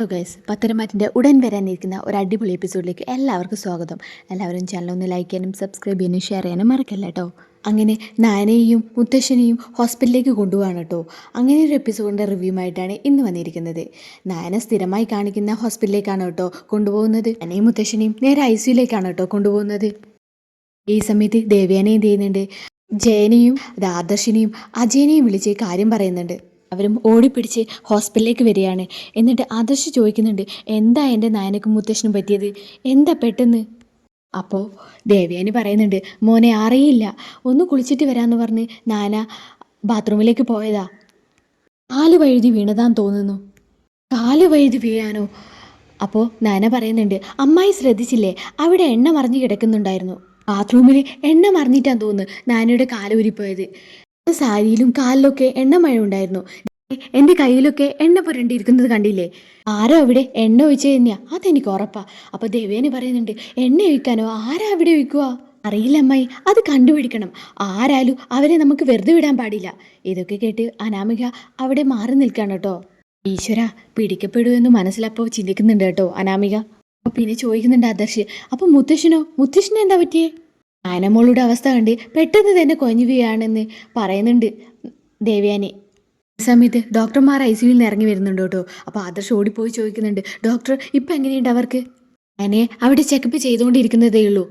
Guys പത്തരമാറ്റിന്റെ ഉടൻ വരാനിരിക്കുന്ന ഒരു അടിപൊളി എപ്പിസോഡിലേക്ക് എല്ലാവർക്കും സ്വാഗതം. എല്ലാവരും ചാനൽ ഒന്ന് ലൈക്ക് ചെയ്യാനും സബ്സ്ക്രൈബ് ചെയ്യാനും ഷെയർ ചെയ്യാനും മറക്കല്ല കേട്ടോ അങ്ങനെ നാനയെയും മുത്തശ്ശനെയും ഹോസ്പിറ്റലിലേക്ക് കൊണ്ടുപോകാണ് കേട്ടോ അങ്ങനെ ഒരു എപ്പിസോഡിന്റെ റിവ്യൂ ആയിട്ടാണ് ഇന്ന് വന്നിരിക്കുന്നത്. നായനെ സ്ഥിരമായി കാണിക്കുന്ന ഹോസ്പിറ്റലിലേക്കാണ് കേട്ടോ കൊണ്ടുപോകുന്നത്. അനേയും മുത്തശ്ശനെയും നേരെ ഐ സിയിലേക്കാണ് കേട്ടോ കൊണ്ടുപോകുന്നത്. ഈ സമയത്ത് ദേവ്യാനെ എന്ത് ചെയ്യുന്നുണ്ട്? ജയനെയും ആദർശിനെയും അജയനെയും വിളിച്ച് കാര്യം പറയുന്നുണ്ട്. അവരും ഓടിപ്പിടിച്ച് ഹോസ്പിറ്റലിലേക്ക് വരികയാണ്. എന്നിട്ട് ആദർശ് ചോദിക്കുന്നുണ്ട് എന്താ എന്റെ നായനക്കും മുത്തശ്ശനും പറ്റിയത്? എന്താ പെട്ടെന്ന്? അപ്പോൾ ദേവയാനി പറയുന്നുണ്ട് മോനെ അറിയില്ല. ഒന്ന് കുളിച്ചിട്ട് വരാമെന്ന് പറഞ്ഞ് നാന ബാത്റൂമിലേക്ക് പോയതാ. കാൽ വഴുതി വീണതാന്ന് തോന്നുന്നു. കാൽ വഴുതി വീഴാനോ? അപ്പോൾ നാന പറയുന്നുണ്ട് അമ്മായി ശ്രദ്ധിച്ചില്ലേ? അവിടെ എണ്ണ മറിഞ്ഞ് കിടക്കുന്നുണ്ടായിരുന്നു. ബാത്റൂമിൽ എണ്ണ മറിഞ്ഞിട്ടാന്ന് തോന്നുന്നു നാനയുടെ കാൽ ഊരിപ്പോയത്. സാരിയിലും കാലിലൊക്കെ എണ്ണ മഴ ഉണ്ടായിരുന്നു എന്റെ കയ്യിലൊക്കെ എണ്ണ പുരണ്ടിരിക്കുന്നത് കണ്ടില്ലേ? ആരോ അവിടെ എണ്ണ ഒഴിച്ചു തന്നെയാ? അതെനിക്ക് ഉറപ്പാ. അപ്പൊ ദേവേനെ പറയുന്നുണ്ട് എണ്ണ ഒഴിക്കാനോ? ആരാ അവിടെ ഒഴിക്കുക? അറിയില്ല അമ്മായി അത് കണ്ടുപിടിക്കണം. ആരാലും അവരെ നമുക്ക് വെറുതെ വിടാൻ പാടില്ല. ഇതൊക്കെ കേട്ട് അനാമിക അവിടെ മാറി നിൽക്കാണ് കേട്ടോ. ഈശ്വര പിടിക്കപ്പെടുമെന്ന് മനസ്സിലപ്പോൾ ചിന്തിക്കുന്നുണ്ട് കേട്ടോ അനാമിക. പിന്നെ ചോദിക്കുന്നുണ്ട് ആദർശ് അപ്പൊ മുത്തശ്ശനോ? മുത്തശ്ശന് എന്താ പറ്റിയേ? ആനമോളുടെ അവസ്ഥ കണ്ട് പെട്ടെന്ന് തന്നെ കൊഞ്ഞു വീഴാണെന്ന് പറയുന്നുണ്ട് ദേവയാനി. സമയത്ത് ഡോക്ടർമാർ ഐ സിയിൽ നിന്ന് ഇറങ്ങി വരുന്നുണ്ട് കേട്ടോ. അപ്പോൾ ആദർശ് ഓടിപ്പോയി ചോദിക്കുന്നുണ്ട് ഡോക്ടർ ഇപ്പം എങ്ങനെയുണ്ട് അവർക്ക്? അനെ അവിടെ ചെക്കപ്പ് ചെയ്തുകൊണ്ടിരിക്കുന്നതേ ഉള്ളൂ.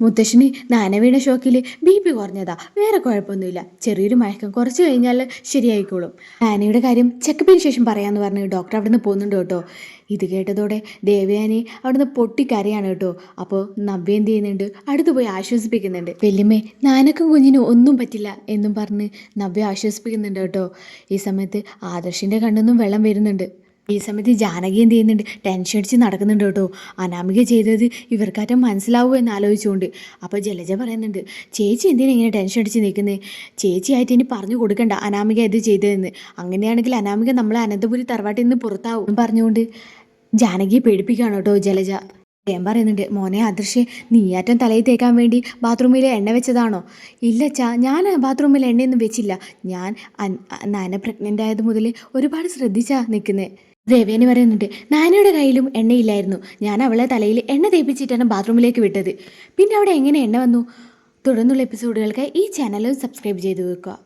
മുത്തശ്ശന് നാനവീണ ഷോക്കിൽ ബി പി കുറഞ്ഞതാ. വേറെ കുഴപ്പമൊന്നുമില്ല. ചെറിയൊരു മയക്കം കുറച്ച് കഴിഞ്ഞാൽ ശരിയായിക്കോളും. നാനയുടെ കാര്യം ചെക്കപ്പിന് ശേഷം പറയാമെന്ന് പറഞ്ഞ് ഡോക്ടർ അവിടെ നിന്ന് പോകുന്നുണ്ട് കേട്ടോ. ഇത് കേട്ടതോടെ ദേവയാനി അവിടുന്ന് പൊട്ടിക്കരയാണ് കേട്ടോ. അപ്പോൾ നവ്യ എന്ത് ചെയ്യുന്നുണ്ട്? അടുത്ത് പോയി ആശ്വസിപ്പിക്കുന്നുണ്ട്. വല്യമ്മേ നാനക്കും കുഞ്ഞിനും ഒന്നും പറ്റില്ല എന്നും പറഞ്ഞ് നവ്യ ആശ്വസിപ്പിക്കുന്നുണ്ട് കേട്ടോ. ഈ സമയത്ത് ആദർശിന്റെ കണ്ണൊന്നും വെള്ളം വരുന്നുണ്ട്. ഈ സമയത്ത് ജാനകി എന്ത് ചെയ്യുന്നുണ്ട്? ടെൻഷൻ അടിച്ച് നടക്കുന്നുണ്ട് കേട്ടോ. അനാമിക ചെയ്തത് ഇവർക്കാറ്റം മനസ്സിലാവുമോ എന്ന് ആലോചിച്ചുകൊണ്ട്. അപ്പോൾ ജലജ പറയുന്നുണ്ട് ചേച്ചി എന്തിനാ ഇങ്ങനെ ടെൻഷൻ അടിച്ച് നിൽക്കുന്നത് ചേച്ചിയായിട്ട് ഇനി പറഞ്ഞു കൊടുക്കണ്ട. അനാമിക ഇത് ചെയ്തതെന്ന്. അങ്ങനെയാണെങ്കിൽ അനാമിക നമ്മളെ അനന്തപുരി തറവാട്ടിൽ നിന്ന് പുറത്താവും. പറഞ്ഞുകൊണ്ട് ജാനകിയെ പേടിപ്പിക്കുകയാണ് കേട്ടോ ജലജ. ഞാൻ പറയുന്നുണ്ട് മോനെ ആദർശേ നീയാറ്റം തലയിൽ തേക്കാൻ വേണ്ടി ബാത്റൂമിൽ എണ്ണ വെച്ചതാണോ? ഇല്ല ചാ ഞാൻ ബാത്റൂമിൽ എണ്ണയൊന്നും വെച്ചില്ല. ഞാൻ നാന പ്രഗ്നന്റ് ആയത് മുതൽ ഒരുപാട് ശ്രദ്ധിച്ചാ നിൽക്കുന്നത് ദേവേനി പറയുന്നുണ്ട് നാനയുടെ കയ്യിലും എണ്ണയില്ലായിരുന്നു. ഞാൻ അവളെ തലയിൽ എണ്ണ തേപ്പിച്ചിട്ടാണ് ബാത്റൂമിലേക്ക് വിട്ടത്. പിന്നെ അവിടെ എങ്ങനെ എണ്ണ വന്നു? തുടർന്നുള്ള എപ്പിസോഡുകൾക്ക് ഈ ചാനൽ സബ്സ്ക്രൈബ് ചെയ്ത് വെക്കുക.